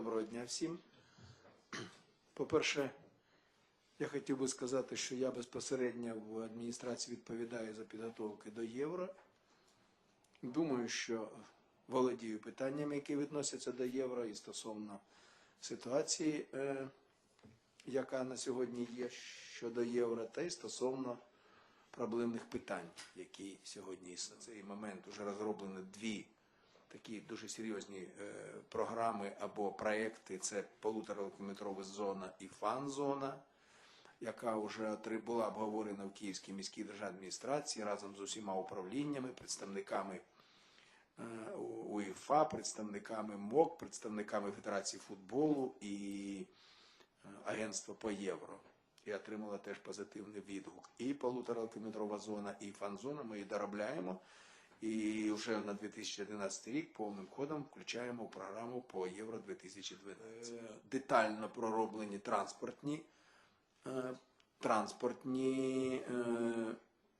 Доброго дня всім. По-перше, я хотів би сказати, що я безпосередньо в адміністрації відповідаю за підготовки до євро. Думаю, що володію питаннями, які відносяться до євро, і стосовно ситуації, е, яка на сьогодні є щодо євро, та й стосовно проблемних питань, які сьогодні на цей момент вже розроблені дві такі дуже серйозні е, програми або проекти. Це полуторакілометрова зона і фан-зона, яка вже була обговорена в Київській міській державній адміністрації разом з усіма управліннями, представниками е, УЄФА, представниками МОК, представниками Федерації футболу і е, Агентства по євро. І отримала теж позитивний відгук. І полуторакілометрова зона, і фан-зона ми її доробляємо. І вже на 2011 рік повним ходом включаємо в програму по Євро 2012. Е, Детально пророблені транспортні, е, транспортні е,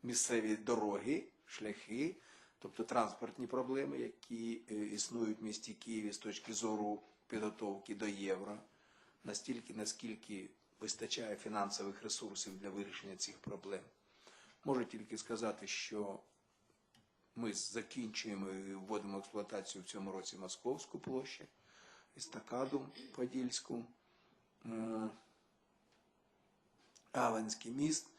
місцеві дороги, шляхи, тобто транспортні проблеми, які існують в місті Києві з точки зору підготовки до євро, настільки, наскільки вистачає фінансових ресурсів для вирішення цих проблем. Можу тільки сказати, що ми закінчуємо і вводимо в експлуатацію в цьому році Московську площу, Естакаду Подільську, е, Аванський міст.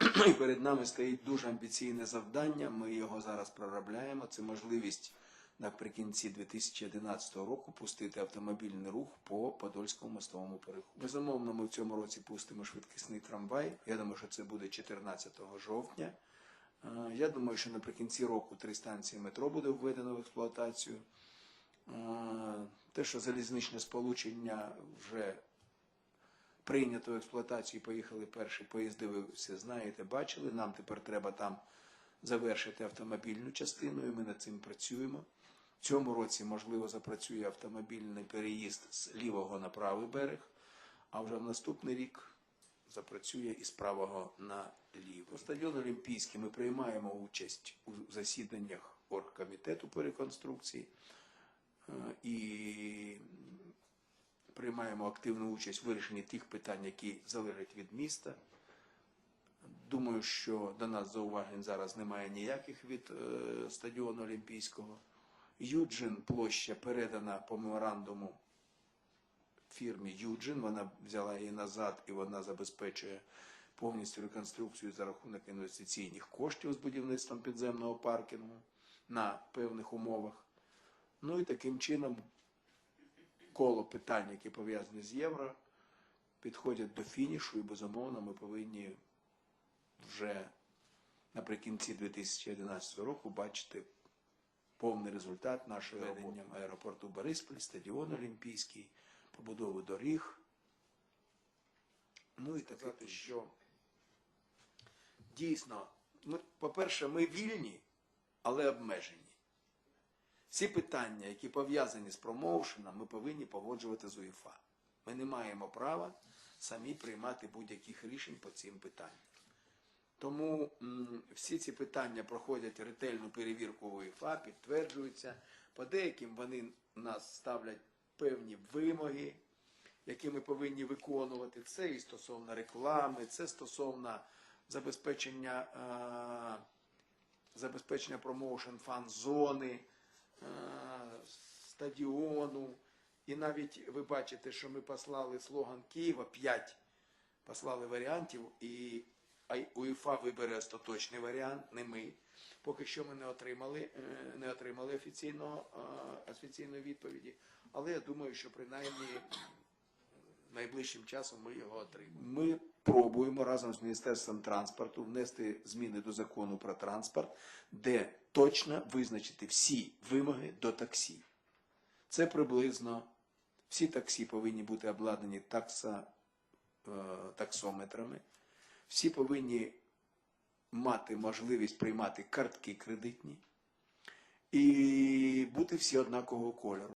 І перед нами стоїть дуже амбіційне завдання. Ми його зараз проробляємо. Це можливість наприкінці 2011 року пустити автомобільний рух по Подольському мостовому переходу. Безумовно, ми в цьому році пустимо швидкісний трамвай. Я думаю, що це буде 14 жовтня. Е, Я думаю, що наприкінці року три станції метро буде введено в експлуатацію. Е, Те, що залізничне сполучення вже прийнято в експлуатацію, поїхали перші поїзди, ви всі знаєте, бачили. Нам тепер треба там завершити автомобільну частину, і ми над цим працюємо. В цьому році, можливо, запрацює автомобільний переїзд з лівого на правий берег, а вже в наступний рік запрацює із правого на ліво. Стадіон Олімпійський ми приймаємо участь у засіданнях оргкомітету по реконструкції е, і приймаємо активну участь в вирішенні тих питань, які залежать від міста. Думаю, що до нас зауважень зараз немає ніяких від е, стадіону Олімпійського. Юджин площа передана по меморандуму фірмі Юджин. Вона взяла її назад і вона забезпечує повністю реконструкцію за рахунок інвестиційних коштів з будівництвом підземного паркінгу на певних умовах. Ну і таким чином коло питань, які пов'язані з євро, підходять до фінішу, і безумовно ми повинні вже наприкінці 2011 року бачити повний результат нашого ведення аеропорту Борисполь, стадіон Олімпійський, побудову доріг. Ну і таке, що дійсно, ми, по-перше, ми вільні, але обмежені. Всі питання, які пов'язані з промоушеном, ми повинні погоджувати з УЄФА. Ми не маємо права самі приймати будь-яких рішень по цим питанням. Тому всі ці питання проходять ретельну перевірку УЄФА, підтверджуються. По деяким вони нас ставлять певні вимоги, які ми повинні виконувати. Це і стосовно реклами, це стосовно забезпечення, е, забезпечення промоушен фан-зони, е, стадіону. І навіть ви бачите, що ми послали слоган Києва 5 послали варіантів, і а УЄФА вибере остаточний варіант, не ми. Поки що ми не отримали, е, не отримали офіційного, е, офіційної відповіді. Але я думаю, що принаймні найближчим часом ми його отримаємо. Ми пробуємо разом з Міністерством транспорту внести зміни до закону про транспорт, де точно визначити всі вимоги до таксі. Це приблизно всі таксі повинні бути обладнані такса, е, таксометрами. Всі повинні мати можливість приймати картки кредитні і бути всі однакового кольору.